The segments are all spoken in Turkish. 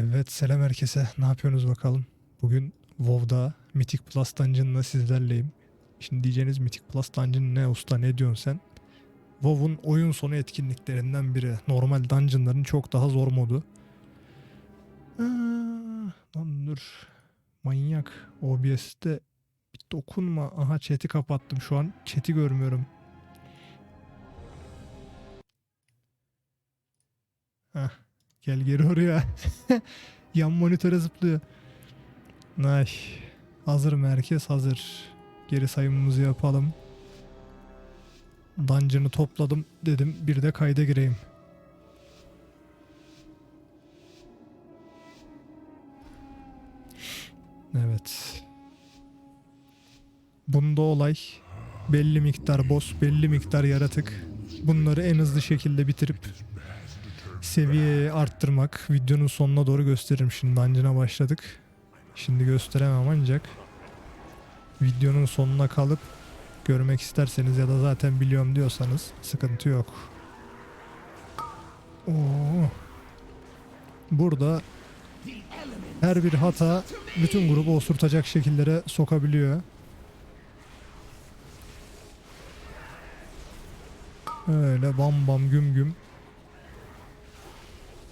Evet selam herkese. Ne yapıyorsunuz bakalım? Bugün WoW'da Mythic Plus Dungeon'la sizlerleyim. Şimdi diyeceğiniz Mythic Plus Dungeon ne usta ne diyorsun sen? WoW'un oyun sonu etkinliklerinden biri. Normal dungeonların çok daha zor modu. Aa, lan dur. Manyak. OBS'te bir dokunma. Aha chat'i kapattım. Şu an chat'i görmüyorum. Heh. Gel geri oraya. Yan monitöre zıplıyor. Ay. Hazır merkez hazır. Geri sayımımızı yapalım. Dungeon'ı topladım dedim bir de kayda gireyim. Evet. Bunda olay belli miktar boss, belli miktar yaratık. Bunları en hızlı şekilde bitirip seviyeyi arttırmak. Videonun sonuna doğru gösteririm. Şimdi dungeon'a başladık. Şimdi gösteremem ancak videonun sonuna kalıp görmek isterseniz ya da zaten biliyorum diyorsanız sıkıntı yok. Oo. Burada her bir hata bütün grubu osurtacak şekillere sokabiliyor. Öyle bam bam güm güm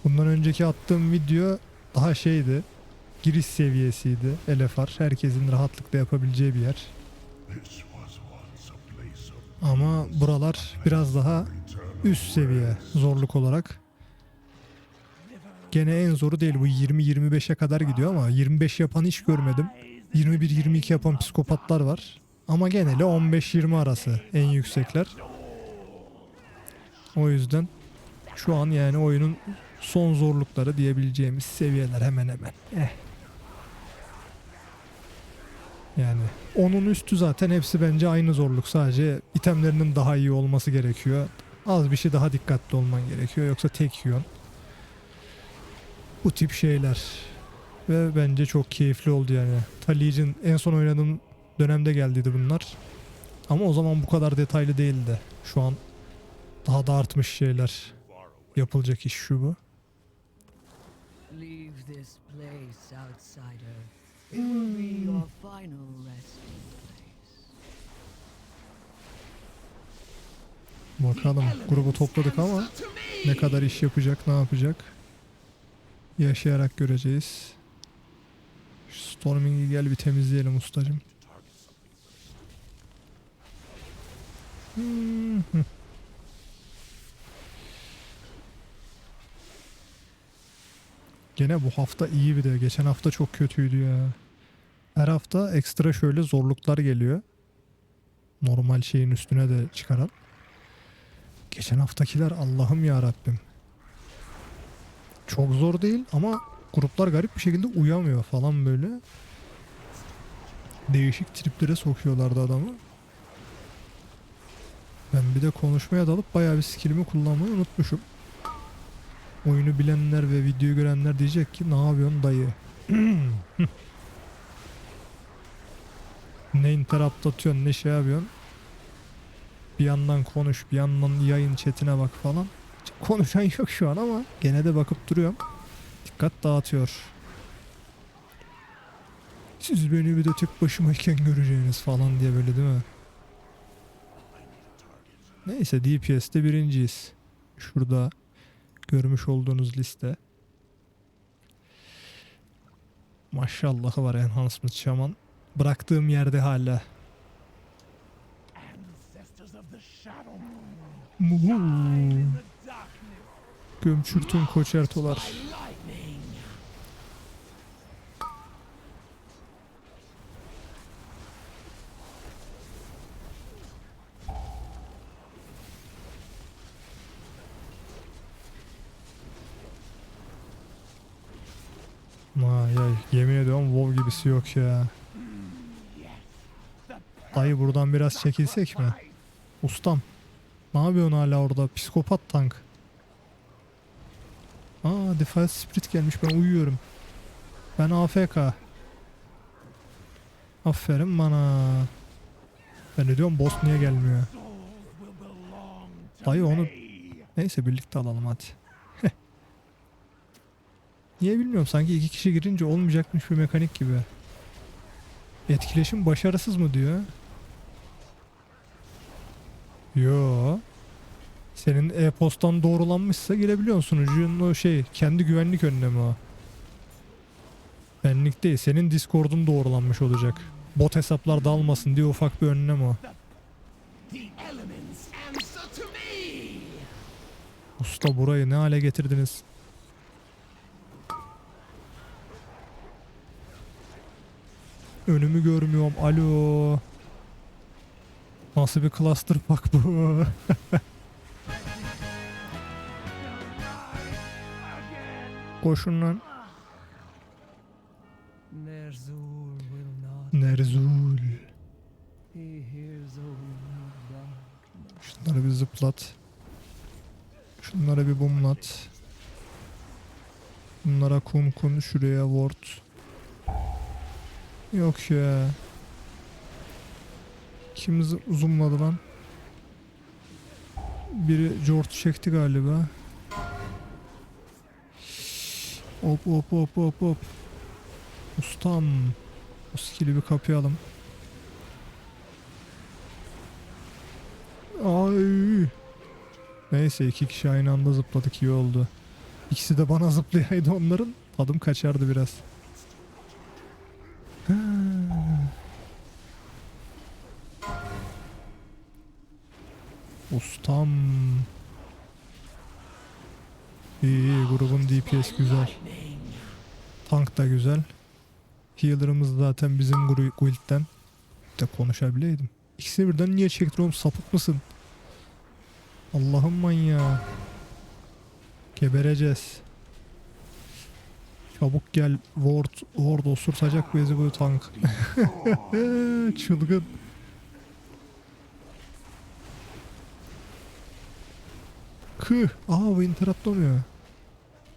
Bundan önceki attığım video daha şeydi. Giriş seviyesiydi. LFR. Herkesin rahatlıkla yapabileceği bir yer. Ama buralar biraz daha üst seviye zorluk olarak. Gene en zoru değil bu 20-25'e kadar gidiyor ama 25 yapan hiç görmedim. 21-22 yapan psikopatlar var. Ama geneli 15-20 arası en yüksekler. O yüzden şu an yani oyunun son zorlukları diyebileceğimiz seviyeler hemen hemen. Eh. Yani onun üstü zaten hepsi bence aynı zorluk. Sadece itemlerinin daha iyi olması gerekiyor. Az bir şey daha dikkatli olman gerekiyor. Yoksa tek yiyorsun. Bu tip şeyler. Ve bence çok keyifli oldu yani. Talic'in en son oynadığım dönemde geldiydi bunlar. Ama o zaman bu kadar detaylı değildi. Şu an daha da artmış şeyler. Yapılacak iş şu bu. Leave this place, outsider. It will be your final resting place. Bakalım grubu topladık ama ne kadar iş yapacak, ne yapacak yaşayarak göreceğiz. Şu Storming'i gel bir temizleyelim ustacım. Hmm, Gene bu hafta iyi bir de. Geçen hafta çok kötüydü ya. Her hafta ekstra şöyle zorluklar geliyor. Normal şeyin üstüne de çıkaran. Geçen haftakiler Allah'ım ya Rabbim. Çok zor değil ama gruplar garip bir şekilde uyamıyor falan böyle. Değişik triplere sokuyorlardı adamı. Ben bir de konuşmaya dalıp bayağı bir skillimi kullanmayı unutmuşum. Oyunu bilenler ve videoyu görenler diyecek ki ne yapıyorsun dayı? ne interrupt atıyorsun ne şey yapıyorsun? Bir yandan konuş bir yandan yayın chatine bak falan. Konuşan yok şu an ama gene de bakıp duruyorum. Dikkat dağıtıyor. Siz beni bir de tek başımayken göreceğiniz falan diye böyle değil mi? Neyse DPS'te birinciyiz. Şurada görmüş olduğunuz liste. Maşallahı var Enhancement Shaman. Bıraktığım yerde hala. Muhu. Gömçürtün koçertolar. Vay ay yemin ediyorum Gibisi yok ya. Dayı buradan biraz çekilsek mi? Ustam. Ne yapıyorsun hala orada? Psikopat tank. Aa Defense Spirit gelmiş ben uyuyorum. Ben AFK. Aferin bana. Ben de diyorum boss niye gelmiyor? Dayı onu neyse birlikte alalım hadi. Niye bilmiyorum sanki iki kişi girince olmayacakmış bir mekanik gibi. Etkileşim başarısız mı diyor? Yo. Senin e-postan doğrulanmışsa girebiliyorsun sunucunun o şey kendi güvenlik önlemi o. Benlik değil senin Discord'un doğrulanmış olacak. Bot hesaplar dalmasın diye ufak bir önlem o. Usta burayı ne hale getirdiniz? Önümü görmüyorum. Alo. Nasıl bir cluster pack bu? Koşun lan. Nerzul. Şunları bir zıplat. Şunlara bir bumlat. Bunlara kun kun şuraya ward. Yok ya. Kim zoomladı lan? Biri George çekti galiba. Hop hop hop hop hop. Ustam. O skill'i bir kapayalım. Ay. Neyse iki kişi aynı anda zıpladık iyi oldu. İkisi de bana zıplayaydı onların. Tadım kaçardı biraz. Ustam. İyi iyi grubun DPS güzel. Tank da güzel. Healer'ımız zaten bizim guild'den. De konuşabileydim. İkisini birden niye çektin sapık mısın? Allah'ım manyağı. Gebereceğiz. Çabuk gel Ward, Ward osurtacak bu tank. Çılgın. Kı. Aa bu interruptlamıyor.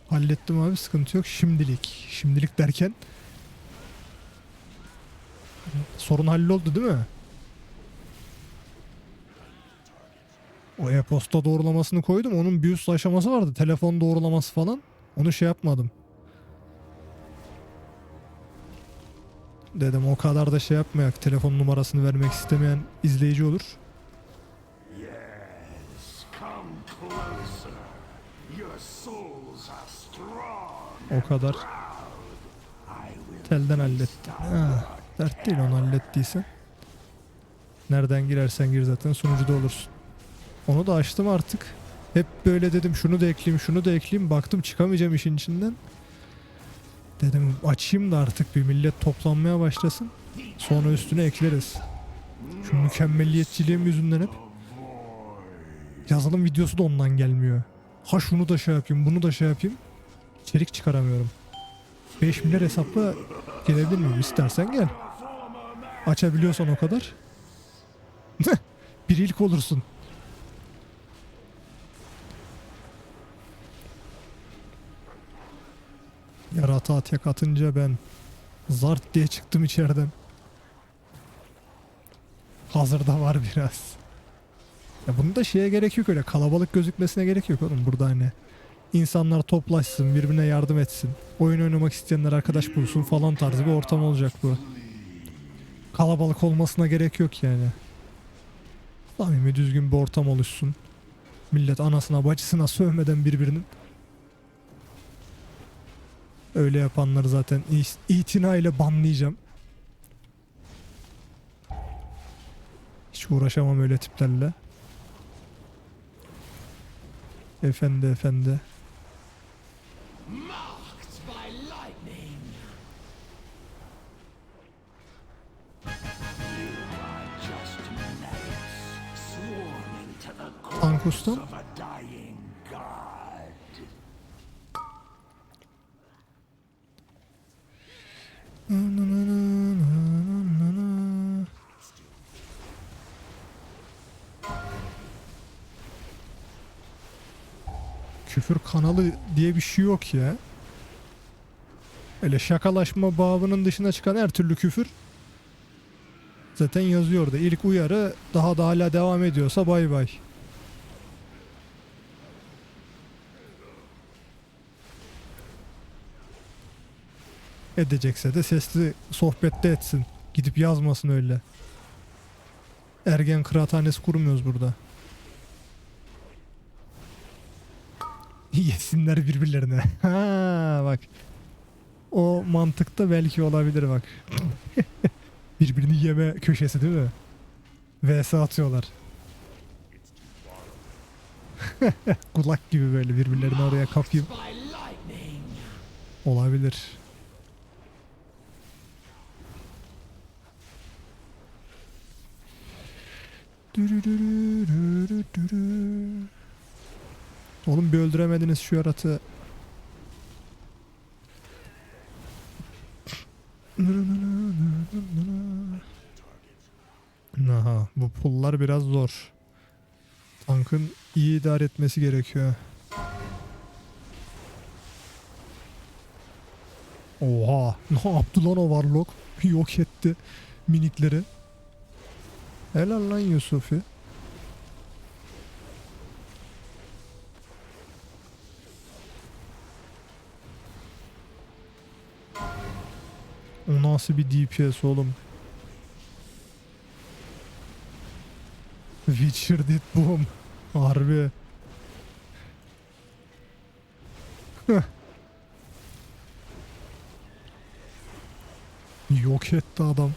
Hallettim abi sıkıntı yok şimdilik. Şimdilik derken sorun halloldu değil mi? O e-posta doğrulamasını koydum. Onun bir üst aşaması vardı. Telefon doğrulaması falan. Onu şey yapmadım. Dedim o kadar da şey yapmayak. Telefon numarasını vermek istemeyen izleyici olur. O kadar telden hallettim. Ha, dert değil onu hallettiysen. Nereden girersen gir zaten sunucuda olursun. Onu da açtım artık. Hep böyle dedim şunu da ekleyeyim şunu da ekleyeyim. Baktım çıkamayacağım işin içinden. Dedim açayım da artık bir millet toplanmaya başlasın. Sonra üstüne ekleriz. Şu mükemmelliyetçiliğim yüzünden hep. Yazılım videosu da ondan gelmiyor. Ha şunu da şey yapayım bunu da şey yapayım. İçerik çıkaramıyorum. 5 milyar hesapla gelebilir miyim? İstersen gel. Açabiliyorsan o kadar. bir ilk olursun. Yaratığa tek atınca ben zart diye çıktım içeriden. Hazırda var biraz. Ya bunun da şeye gerek yok öyle kalabalık gözükmesine gerek yok oğlum burada hani. İnsanlar toplaşsın, birbirine yardım etsin. Oyun oynamak isteyenler arkadaş bulsun falan tarzı bir ortam olacak bu. Kalabalık olmasına gerek yok yani. Samimi düzgün bir ortam oluşsun. Millet anasına bacısına sövmeden birbirinin. Öyle yapanları zaten i- itinayla banlayacağım. Hiç uğraşamam öyle tiplerle. Efendi efendi. marked kanalı diye bir şey yok ya. Öyle şakalaşma babının dışına çıkan her türlü küfür zaten yazıyor orada. İlk uyarı daha da hala devam ediyorsa bay bay. Edecekse de sesli sohbette etsin. Gidip yazmasın öyle. Ergen kıraathanesi kurmuyoruz burada. Yesinler birbirlerine. Ha bak. O mantıkta belki olabilir bak. Birbirini yeme köşesi değil mi? VS atıyorlar. Kulak gibi böyle birbirlerini oraya kapayım. Olabilir. Dürürürürürürürü. Oğlum bir öldüremediniz şu yaratığı. Aha bu pullar biraz zor. Tankın iyi idare etmesi gerekiyor. Oha ne yaptı lan o Warlock? Yok etti minikleri. Helal lan Yusufi. Nasıl bir DPS oğlum? Witcher did boom. Harbi. Yok etti adam.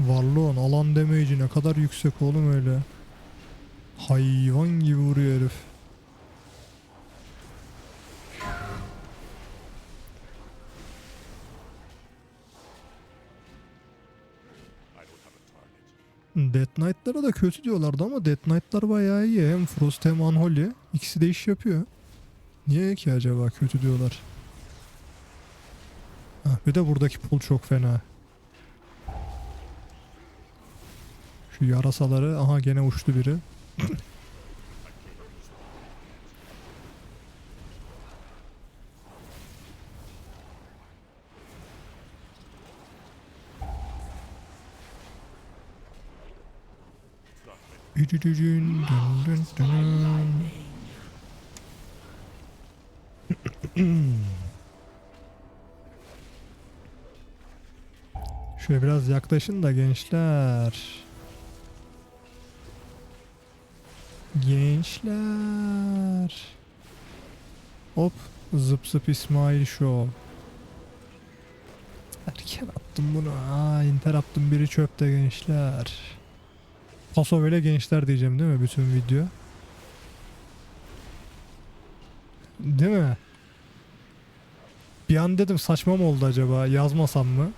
Varlığın alan damage'i ne kadar yüksek oğlum öyle. Hayvan gibi vuruyor herif. Death Knight'lara da kötü diyorlardı ama Death Knight'lar bayağı iyi. Hem Frost hem Unholy. İkisi de iş yapıyor. Niye ki acaba kötü diyorlar? Ha, bir de buradaki pul çok fena. Şu yarasaları aha gene uçtu biri. Şöyle biraz yaklaşın da gençler. Gençler. Hop zıp zıp İsmail Show. Erken attım bunu. Aa inter attım biri çöpte gençler. Paso böyle gençler diyeceğim değil mi bütün video? Değil mi? Bir an dedim saçma mı oldu acaba yazmasam mı?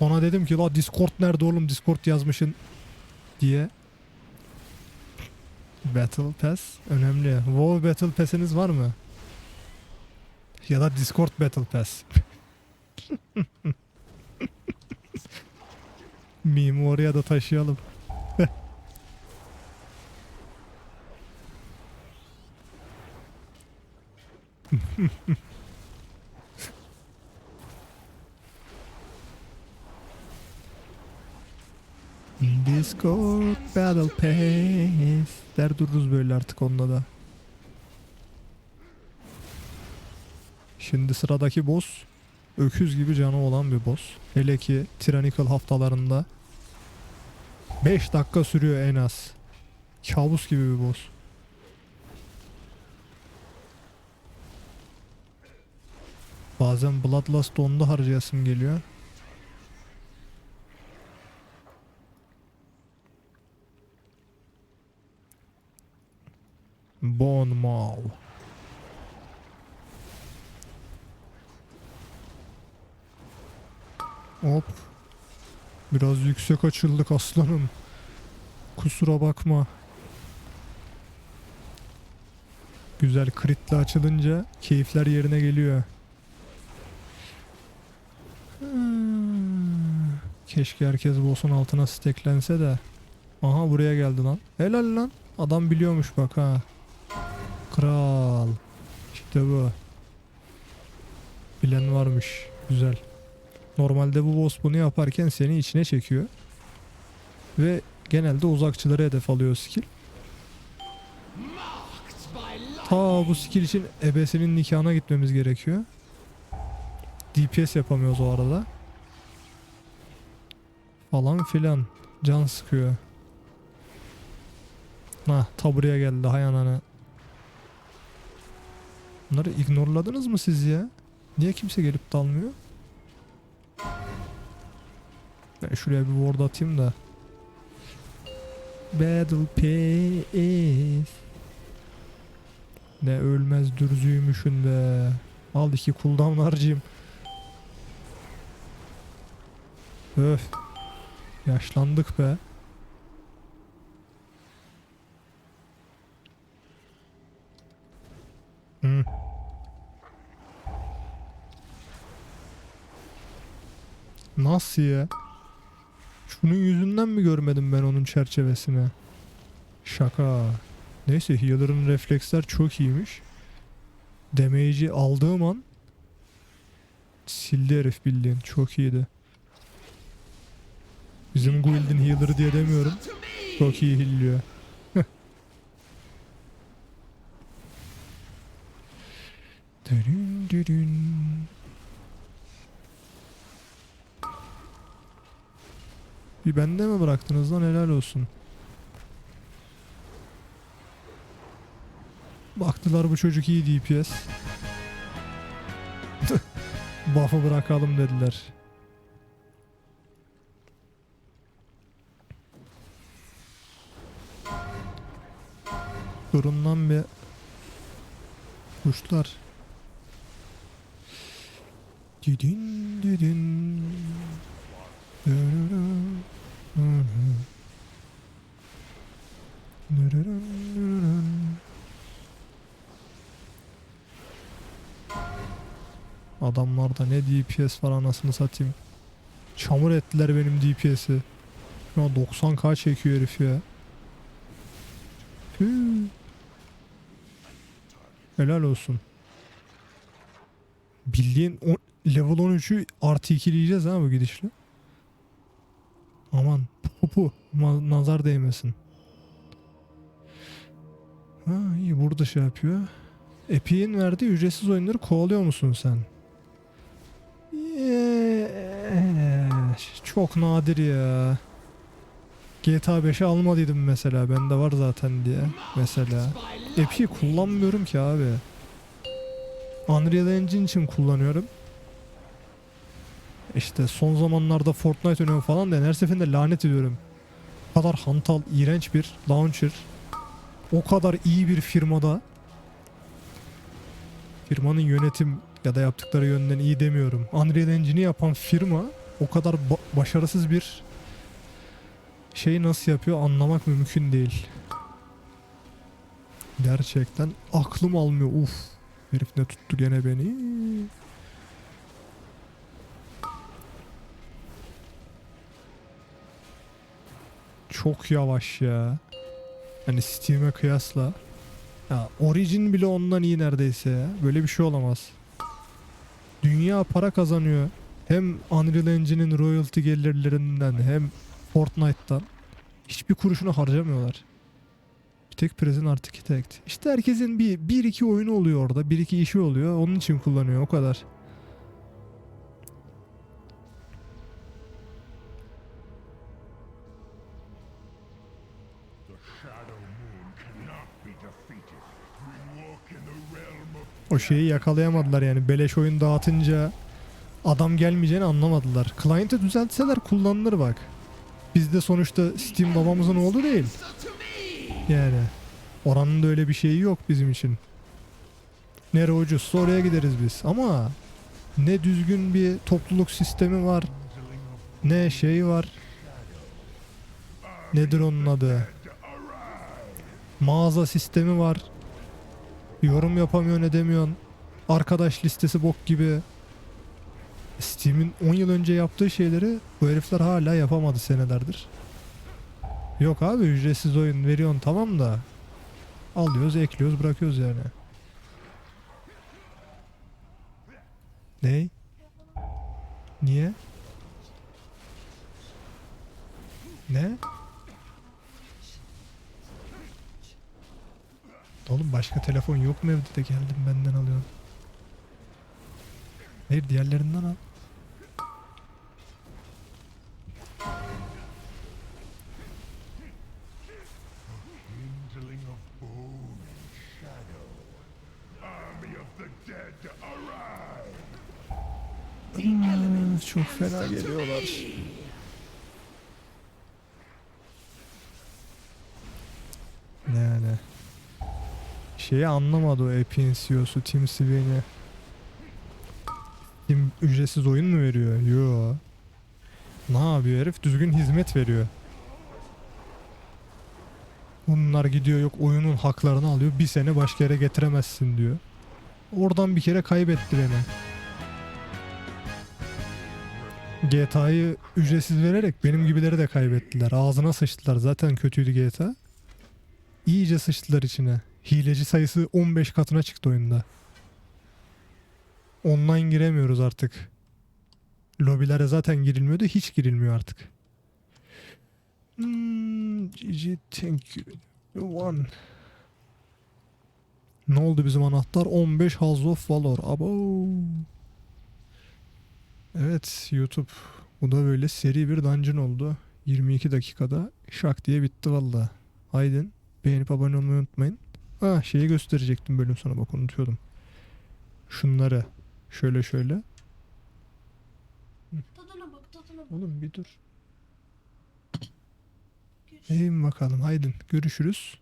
Ona dedim ki la Discord nerede oğlum Discord yazmışın diye. Battle Pass önemli. WoW Battle Pass'iniz var mı? Ya da Discord Battle Pass. Mimi oraya da taşıyalım. Discord Battle Pass der dururuz böyle artık onunla da. Şimdi sıradaki boss öküz gibi canı olan bir boss. Hele ki Tyrannical haftalarında 5 dakika sürüyor en az. Kabus gibi bir boss. Bazen Bloodlust onda harcayasım geliyor. Bone Maw. Hop. Biraz yüksek açıldık aslanım. Kusura bakma. Güzel kritle açılınca keyifler yerine geliyor. Keşke herkes boss'un altına steklense de. Aha buraya geldi lan. Helal lan. Adam biliyormuş bak ha. Kral. İşte bu. Bilen varmış. Güzel. Normalde bu boss bunu yaparken seni içine çekiyor. Ve genelde uzakçıları hedef alıyor skill. Ta bu skill için ebesinin nikahına gitmemiz gerekiyor. DPS yapamıyoruz o arada. Falan filan. Can sıkıyor. Ha ta buraya geldi hay ananı. Bunları ignorladınız mı siz ya? Niye kimse gelip dalmıyor? Ben şuraya bir ward atayım da. Battle Pass. Ne ölmez dürzüymüşün be. Al iki cooldown harcayayım. Öf. Yaşlandık be. Hı. Nasıl ya? Şunun yüzünden mi görmedim ben onun çerçevesini? Şaka. Neyse healer'ın refleksler çok iyiymiş. Damage'i aldığım an sildi herif bildiğin. Çok iyiydi. Bizim guild'in healer'ı diye demiyorum. Çok iyi heal'liyor. Dürün dürün. Bir bende mi bıraktınız lan helal olsun. Baktılar bu çocuk iyi DPS. Buff'ı bırakalım dediler. Durun bir kuşlar. Didin didin. Adamlarda ne DPS var anasını satayım. Çamur ettiler benim DPS'i. Şu an 90k çekiyor herif ya. Helal olsun. Bildiğin o, level 13'ü artı 2'leyeceğiz ha bu gidişle. Aman pupu nazar değmesin. Ha iyi burada şey yapıyor. Epic'in verdiği ücretsiz oyunları kovalıyor musun sen? Eee, Çok nadir ya. GTA 5'i almadıydım mesela. Bende var zaten diye. Mesela. Epic'i kullanmıyorum ki abi. Unreal Engine için kullanıyorum. İşte son zamanlarda Fortnite oynuyorum falan da her seferinde lanet ediyorum. O kadar hantal, iğrenç bir launcher. O kadar iyi bir firmada firmanın yönetim ya da yaptıkları yönden iyi demiyorum. Unreal Engine'i yapan firma o kadar ba- başarısız bir şeyi nasıl yapıyor anlamak mümkün değil. Gerçekten aklım almıyor. Uf. Herif ne tuttu gene beni. Çok yavaş ya. Hani Steam'e kıyasla. Ya Origin bile ondan iyi neredeyse ya. Böyle bir şey olamaz. Dünya para kazanıyor. Hem Unreal Engine'in royalty gelirlerinden hem Fortnite'tan. Hiçbir kuruşunu harcamıyorlar. Bir tek Prison Architect. İşte herkesin bir, bir iki oyunu oluyor orada. Bir iki işi oluyor. Onun için kullanıyor o kadar. O şeyi yakalayamadılar yani. Beleş oyun dağıtınca adam gelmeyeceğini anlamadılar. Client'ı düzeltseler kullanılır bak. Bizde sonuçta Steam babamızın oğlu değil. Yani oranın da öyle bir şeyi yok bizim için. Nere ucuzsa oraya gideriz biz. Ama ne düzgün bir topluluk sistemi var. Ne şey var. Nedir onun adı? Mağaza sistemi var. Yorum yapamıyorsun edemiyorsun. Arkadaş listesi bok gibi. Steam'in 10 yıl önce yaptığı şeyleri bu herifler hala yapamadı senelerdir. Yok abi ücretsiz oyun veriyorsun tamam da alıyoruz ekliyoruz bırakıyoruz yani. Ney? Niye? Ne? Oğlum başka telefon yok mu evde de geldim benden alıyorsun. Hayır diğerlerinden al. Hmm, çok fena geliyorlar. Yani. Şeyi anlamadı o Epic'in CEO'su Tim Sweeney. Tim ücretsiz oyun mu veriyor? Yo. Ne yapıyor herif? Düzgün hizmet veriyor. Bunlar gidiyor yok oyunun haklarını alıyor. Bir sene başka yere getiremezsin diyor. Oradan bir kere kaybetti beni. GTA'yı ücretsiz vererek benim gibileri de kaybettiler. Ağzına sıçtılar. Zaten kötüydü GTA. İyice sıçtılar içine. Hileci sayısı 15 katına çıktı oyunda. Online giremiyoruz artık. Lobilere zaten girilmiyordu. Hiç girilmiyor artık. Hmm, thank you. Won. Ne oldu bizim anahtar? 15 House of Valor. Abo. Evet YouTube. Bu da böyle seri bir dungeon oldu. 22 dakikada şak diye bitti valla. Aydın beğenip abone olmayı unutmayın. Ah şeyi gösterecektim bölüm sonu bak unutuyordum. Şunları şöyle şöyle. Tadına bak tadına bak. Oğlum bir dur. Görüşürüz. İyiyim bakalım. Haydin görüşürüz.